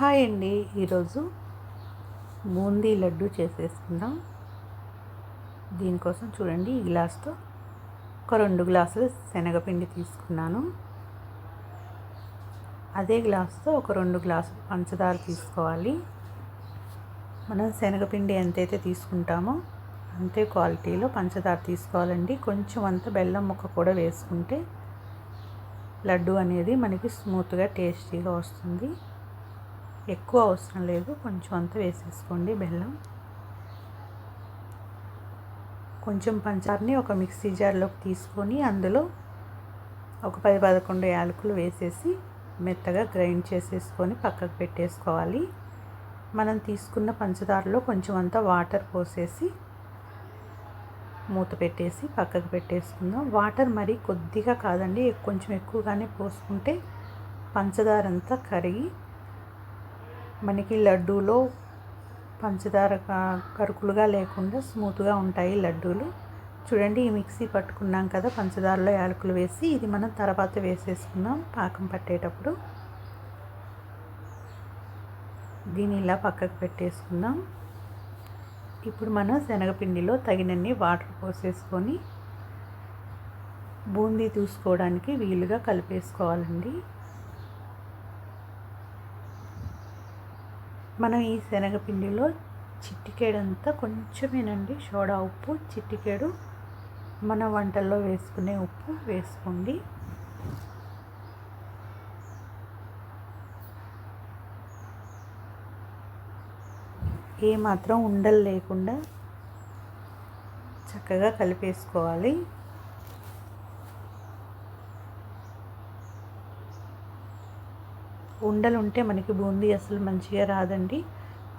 Hi అండి. ఈరోజు బూందీ లడ్డు చేసేసుకుందాం. దీనికోసం చూడండి ఈ గ్లాస్తో ఒక రెండు గ్లాసులు శనగపిండి తీసుకున్నాను. అదే గ్లాస్తో ఒక రెండు గ్లాసులు పంచదార తీసుకోవాలి. మనం శనగపిండి ఎంతైతే తీసుకుంటామో అంతే క్వాలిటీలో పంచదార తీసుకోవాలండి. కొంచెం అంత బెల్లం ముక్క కూడా వేసుకుంటే లడ్డు అనేది మనకి స్మూత్గా టేస్టీగా వస్తుంది. ఎక్కువ అవసరం లేదు. కొంచెం అంత వేసేసుకోండి బెల్లం. కొంచెం పంచదారని ఒక మిక్సీ జార్లోకి తీసుకొని అందులో ఒక పది పదకొండు యాలకులు వేసేసి మెత్తగా గ్రైండ్ చేసేసుకొని పక్కకు పెట్టేసుకోవాలి. మనం తీసుకున్న పంచదారలో కొంచెం అంతా వాటర్ పోసేసి మూత పెట్టేసి పక్కకు పెట్టేసుకుందాం. వాటర్ మరి కొద్దిగా కాదండి కొంచెం ఎక్కువగానే పోసుకుంటే పంచదార అంతా కరిగి మనకి లడ్డూలో పంచదార కరుకులుగా లేకుండా స్మూత్గా ఉంటాయి లడ్డూలు. చూడండి ఈ మిక్సీ పట్టుకున్నాం కదా పంచదారలో యాలకులు వేసి ఇది మనం తర్వాత వేసేసుకుందాం పాకం పట్టేటప్పుడు. దీన్ని ఇలా పక్కకు పెట్టేసుకుందాం. ఇప్పుడు మనం శనగపిండిలో తగినన్ని వాటర్ పోసేసుకొని బూందీ చూసుకోవడానికి వీలుగా కలిపేసుకోవాలండి. మనం ఈ శనగపిండిలో చిట్టికేడంతా కొంచెమేనండి. సోడా ఉప్పు చిట్టికేడు. మన వంటల్లో వేసుకునే ఉప్పు వేసుకోండి. ఏమాత్రం ఉండలు లేకుండా చక్కగా కలిపేసుకోవాలి. ఉండలు ఉంటే మనకి బూందీ అసలు మంచిగా రాదండి.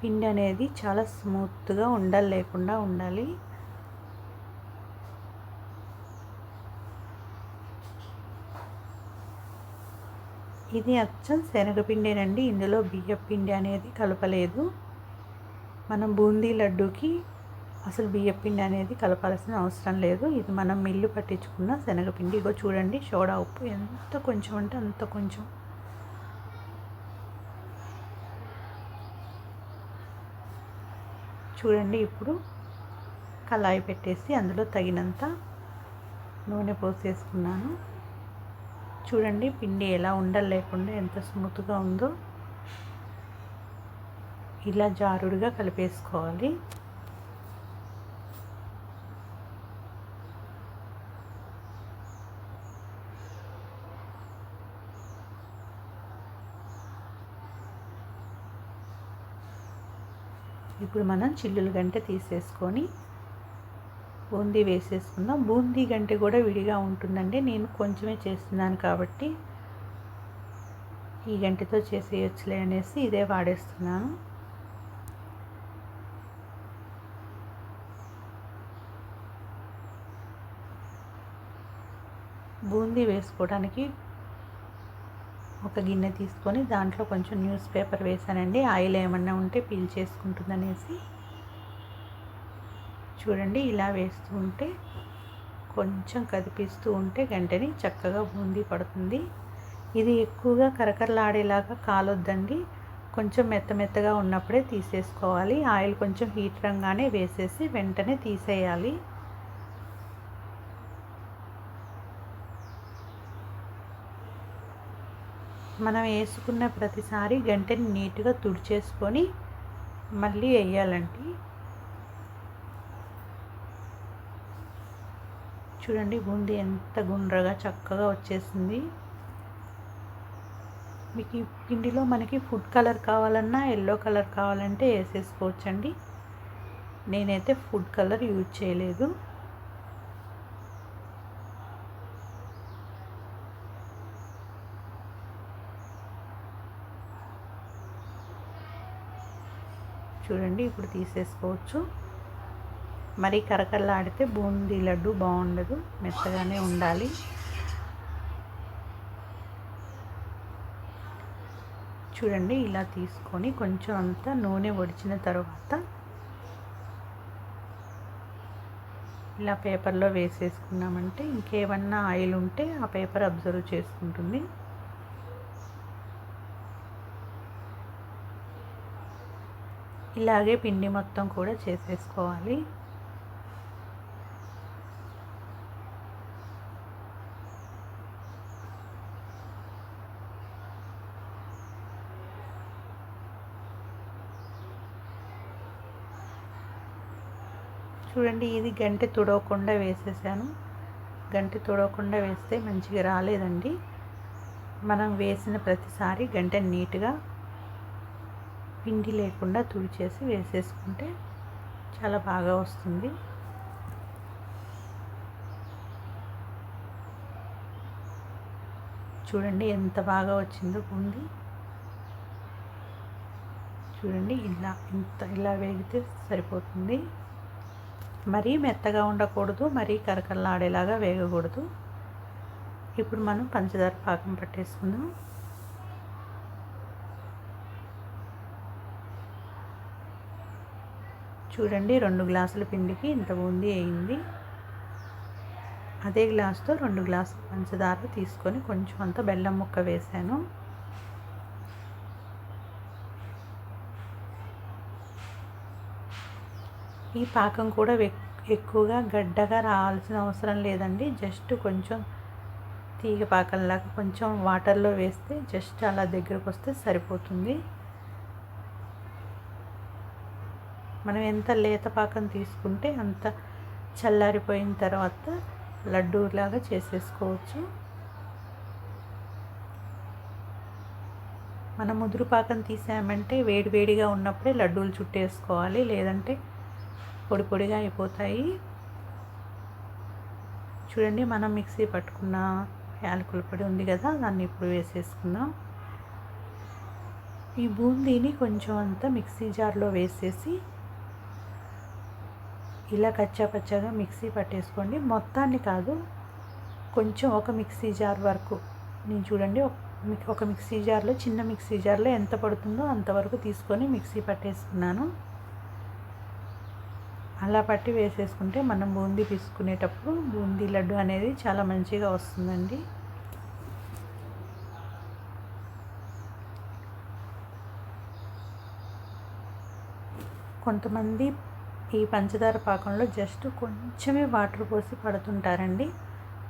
పిండి అనేది చాలా స్మూత్గా ఉండలు లేకుండా ఉండాలి. ఇది అచ్చం శనగపిండేనండి. ఇందులో బియ్య పిండి అనేది కలపలేదు. మనం బూందీ లడ్డూకి అసలు బియ్యపిండి అనేది కలపాల్సిన అవసరం లేదు. ఇది మనం మిల్లు పట్టించుకున్న శనగపిండి. ఇగో చూడండి సోడా ఉప్పు ఎంత కొంచెం అంటే అంత కొంచెం. చూడండి ఇప్పుడు కళాయి పెట్టేసి అందులో తగినంత నూనె పోసేసుకున్నాను. చూడండి పిండి ఎలా ఉండలు లేకుండా ఎంత స్మూత్గా ఉందో. ఇలా జారుడుగా కలిపేసుకోవాలి. ఇప్పుడు మనం చిల్లులు గంటె తీసేసుకొని బూందీ వేసేసుకుందాం. బూందీ గంటె కూడా విడిగా ఉంటుందండి. నేను కొంచెమే చేస్తున్నాను కాబట్టి ఈ గంటెతో చేసేయచ్చులే అనేసి ఇదే వాడేస్తున్నాను. బూందీ వేసుకోవడానికి ఒక గిన్నె తీసుకొని దాంట్లో కొంచెం న్యూస్ పేపర్ వేసానండి ఆయిల్ ఏమన్నా ఉంటే పీల్ చేసుకుంటుందనేసి. చూడండి ఇలా వేస్తూ ఉంటే కొంచెం కదిపిస్తూ ఉంటే గంటని చక్కగా బూందీ పడుతుంది. ఇది ఎక్కువగా కరకరలాడేలాగా కాలొద్దండి. కొంచెం మెత్త మెత్తగా ఉన్నప్పుడే తీసేసుకోవాలి. ఆయిల్ కొంచెం హీట్ రంగానే వేసేసి వెంటనే తీసేయాలి. మనం వేసుకున్న ప్రతిసారి గంటని నీట్గా తుడిచేసుకొని మళ్ళీ వేయాలండి. చూడండి బూంది ఎంత గుండ్రగా చక్కగా వచ్చేసింది. మీకు ఈ పిండిలో మనకి ఫుడ్ కలర్ కావాలన్నా ఎల్లో కలర్ కావాలంటే వేసేసుకోవచ్చండి. నేనైతే ఫుడ్ కలర్ యూజ్ చేయలేదు. చూడండి ఇప్పుడు తీసేసుకోవచ్చు. మరీ కరకరలాడితే బూందీ లడ్డు బాగుండదు మెత్తగానే ఉండాలి. చూడండి ఇలా తీసుకొని కొంచెం అంతా నూనె ఒడిచిన తర్వాత ఇలా పేపర్లో వేసేసుకున్నామంటే ఇంకేమన్నా ఆయిల్ ఉంటే ఆ పేపర్ అబ్జర్వ్ చేసుకుంటుంది. ఇలాగే పిండి మొత్తం కూడా చేసేసుకోవాలి. చూడండి ఇది గంటె తుడవకుండా వేసేసాను. గంటె తుడవకుండా వేస్తే మంచిగా రాలేదండి. మనం వేసిన ప్రతిసారి గంటె నీట్గా పిండి లేకుండా తుడిచేసి వేసేసుకుంటే చాలా బాగా వస్తుంది. చూడండి ఎంత బాగా వచ్చిందో బూంది చూడండి ఇలా ఇంత ఇలా వేగితే సరిపోతుంది. మరీ మెత్తగా ఉండకూడదు మరీ కరకరలాడేలాగా వేగకూడదు. ఇప్పుడు మనం పంచదార పాకం పట్టేసుకుందాం. చూడండి రెండు గ్లాసుల పిండికి ఇంత బూందీ అయింది. అదే గ్లాస్తో రెండు గ్లాసులు పంచదార తీసుకొని కొంచెం అంత బెల్లం ముక్క వేసాను. ఈ పాకం కూడా ఎక్కువగా గడ్డగా రావాల్సిన అవసరం లేదండి. జస్ట్ కొంచెం తీగ పాకంలాగా కొంచెం వాటర్లో వేస్తే జస్ట్ అలా దగ్గరకు వస్తే సరిపోతుంది. మనం ఎంత లేత పాకం తీసుకుంటే అంత చల్లారిపోయిన తర్వాత లడ్డూలాగా చేసేసుకోవచ్చు. మనం ముదురు పాకం తీసామంటే వేడి వేడిగా ఉన్నప్పుడే లడ్డూలు చుట్టేసుకోవాలి లేదంటే పొడి పొడిగా అయిపోతాయి. చూడండి మనం మిక్సీ పట్టుకున్న యాలకుల పొడి ఉంది కదా దాన్ని ఇప్పుడు వేసేసుకుందాం. ఈ బూందీని కొంచెం అంతా మిక్సీ జార్లో వేసేసి ఇలా కచ్చా పచ్చగా మిక్సీ పట్టేసుకోండి. మొత్తాన్ని కాదు కొంచెం ఒక మిక్సీ జార్ వరకు. నేను చూడండి ఒక మిక్సీ జార్లో చిన్న మిక్సీ జార్లో ఎంత పడుతుందో అంతవరకు తీసుకొని మిక్సీ పట్టేసుకున్నాను. అలా పట్టి వేసేసుకుంటే మనం బూందీ తీసుకునేటప్పుడు బూందీ లడ్డు అనేది చాలా మంచిగా వస్తుందండి. కొంతమంది ఈ పంచదార పాకంలో జస్ట్ కొంచెమే వాటర్ పోసి పడుతుంటారండి.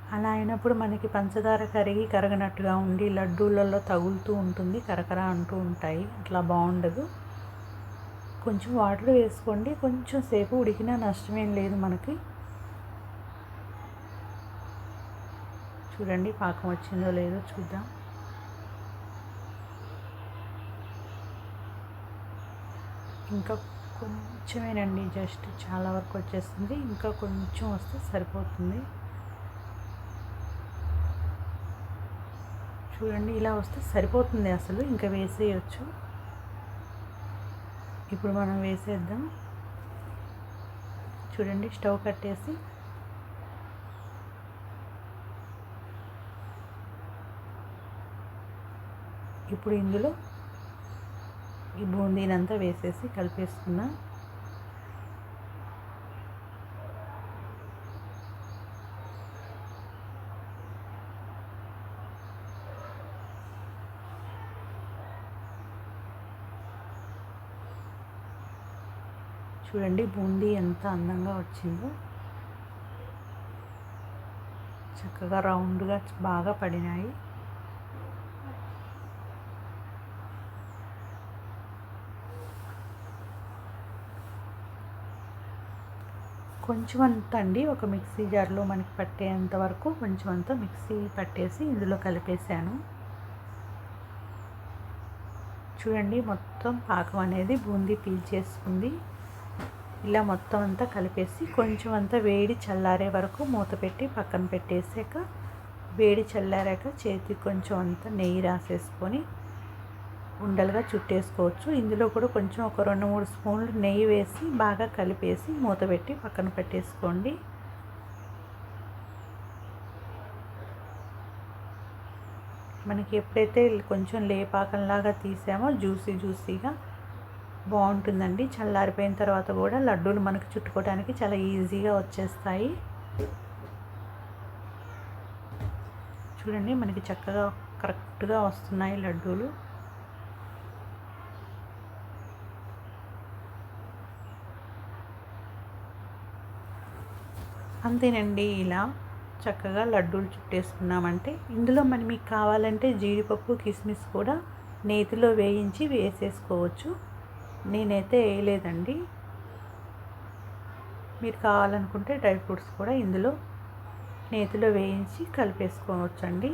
అలా అయినప్పుడు మనకి పంచదార కరిగి కరగనట్టుగా ఉండి లడ్డూలలో తగులుతూ ఉంటుంది కరకర అంటూ ఉంటాయి. అట్లా బాగుండదు. కొంచెం వాటర్ వేసుకోండి. కొంచెం సేపు ఉడికినా నష్టమేం లేదు మనకి. చూడండి పాకం వచ్చిందో లేదో చూద్దాం. ఇంకా కొంచెమేనండి జస్ట్ చాలా వరకు వచ్చేస్తుంది. ఇంకా కొంచెం వస్తే సరిపోతుంది. చూడండి ఇలా వస్తే సరిపోతుంది అసలు. ఇంకా వేసేయచ్చు. ఇప్పుడు మనం వేసేద్దాం. చూడండి స్టవ్ కట్టేసి ఇప్పుడు ఇందులో ఈ బూందీనంతా వేసేసి కలిపేసుకుందాం చూడండి బూందీ ఎంత అందంగా వచ్చిందో. చక్కగా రౌండ్గా బాగా పడినాయి. కొంచెం అంత అండి ఒక మిక్సీ జార్లో మనకి పట్టేంత వరకు కొంచెం అంతా మిక్సీ పట్టేసి ఇందులో కలిపేసాను. చూడండి మొత్తం పాకం అనేది బూందీ పీల్చేసుకుంది. ఇలా మొత్తం అంతా కలిపేసి కొంచెం అంతా వేడి చల్లారే వరకు మూత పెట్టి పక్కన పెట్టేసాక వేడి చల్లారాక చేతికి కొంచెం అంతా నెయ్యి రాసేసుకొని ఉండలుగా చుట్టేసుకోవచ్చు. ఇందులో కూడా కొంచెం ఒక రెండు మూడు స్పూన్లు నెయ్యి వేసి బాగా కలిపేసి మూత పెట్టి పక్కన పెట్టేసుకోండి. మనకి ఎప్పుడైతే కొంచెం లేపాకంలాగా తీసామో జ్యూసీ జ్యూసీగా బాగుంటుందండి. చల్లారిపోయిన తర్వాత కూడా లడ్డూలు మనకు చుట్టుకోవడానికి చాలా ఈజీగా వచ్చేస్తాయి. చూడండి మనకి చక్కగా కరెక్ట్గా వస్తున్నాయి లడ్డూలు. అంతేనండి. ఇలా చక్కగా లడ్డూలు చుట్టేసుకున్నామంటే ఇందులో మనం మీకు కావాలంటే జీడిపప్పు కిస్మిస్ కూడా నేతిలో వేయించి వేసేసుకోవచ్చు. నేనైతే వేయలేదండి. మీరు కావాలనుకుంటే డ్రై ఫ్రూట్స్ కూడా ఇందులో నేతిలో వేయించి కలిపేసుకోవచ్చండి.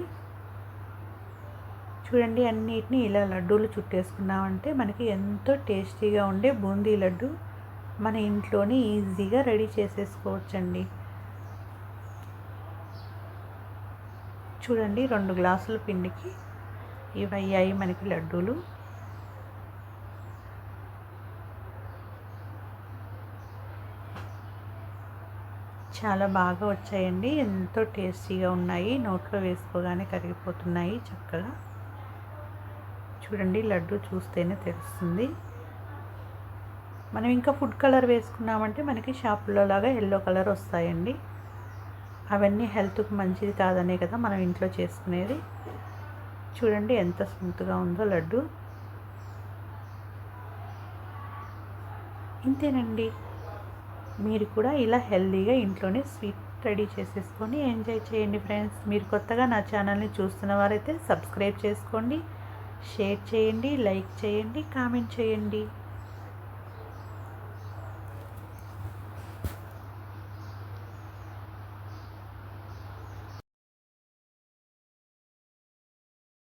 చూడండి అన్నిటిని ఇలా లడ్డూలు చుట్టేసుకున్నామంటే మనకి ఎంతో టేస్టీగా ఉండే బూందీ లడ్డు మన ఇంట్లోనే ఈజీగా రెడీ చేసేసుకోవచ్చండి. చూడండి రెండు గ్లాసుల పిండికి ఇవి అయ్యాయి మనకి లడ్డూలు. చాలా బాగా వచ్చాయండి ఎంతో టేస్టీగా ఉన్నాయి నోట్లో వేసుకోగానే కరిగిపోతున్నాయి చక్కగా. చూడండి లడ్డు చూస్తేనే తెలుస్తుంది. మనం ఇంకా ఫుడ్ కలర్ వేసుకున్నామంటే మనకి షాపుల్లో లాగా ఎల్లో కలర్ వస్తాయండి. అవన్నీ హెల్త్కి మంచిది కాదనే కదా మనం ఇంట్లో చేసుకునేది. చూడండి ఎంత స్మూత్గా ఉందో లడ్డు. ఇంతేనండి. మీరు కూడా ఇలా హెల్తీగా ఇంట్లోనే స్వీట్ రెడీ చేసేసుకొని ఎంజాయ్ చేయండి ఫ్రెండ్స్. మీరు కొత్తగా నా ఛానల్ని చూస్తున్న వారైతే సబ్స్క్రైబ్ చేసుకోండి షేర్ చేయండి లైక్ చేయండి కామెంట్ చేయండి.